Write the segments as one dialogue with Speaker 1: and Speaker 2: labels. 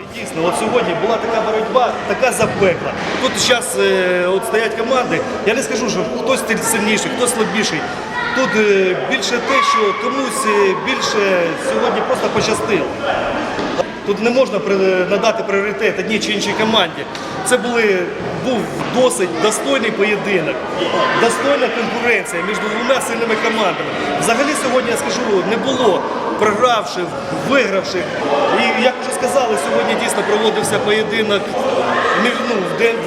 Speaker 1: І Дійсно, от сьогодні була така боротьба, така запекла. Тут зараз от стоять команди. Я не скажу, що хтось сильніший, хтось слабіший. Тут е, більше те, що комусь е, більше сьогодні просто пощастило. Тут не можна надати пріоритет одній чи іншій команді. Це були, був досить достойний поєдинок, достойна конкуренція між двома сильними командами. Взагалі сьогодні я скажу, не було програвших, вигравших. Як вже сказали, сьогодні дійсно проводився поєдинок ну,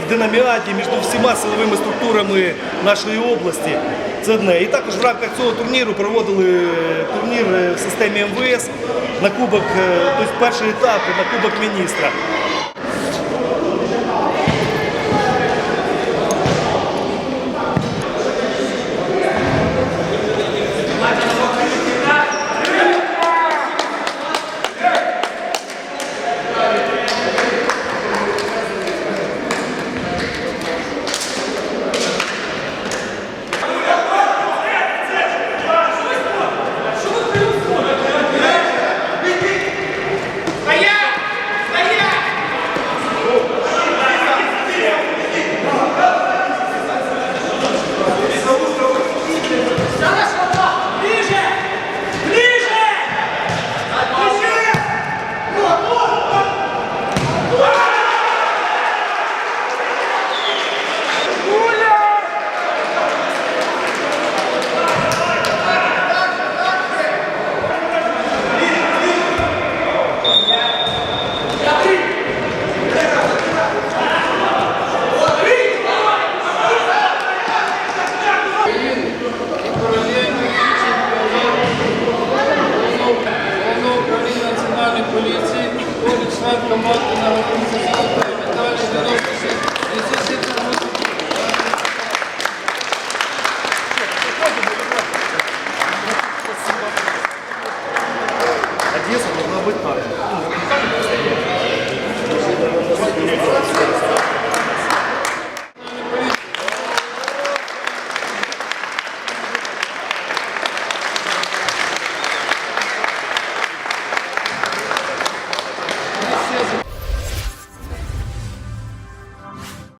Speaker 1: в динаміаді між всіма силовими структурами нашої області. Це одне. І також в рамках цього турніру проводили е, турнір е, в системі МВС на кубок, е, тобто перший етап на кубок міністра.
Speaker 2: Одесса должна быть так.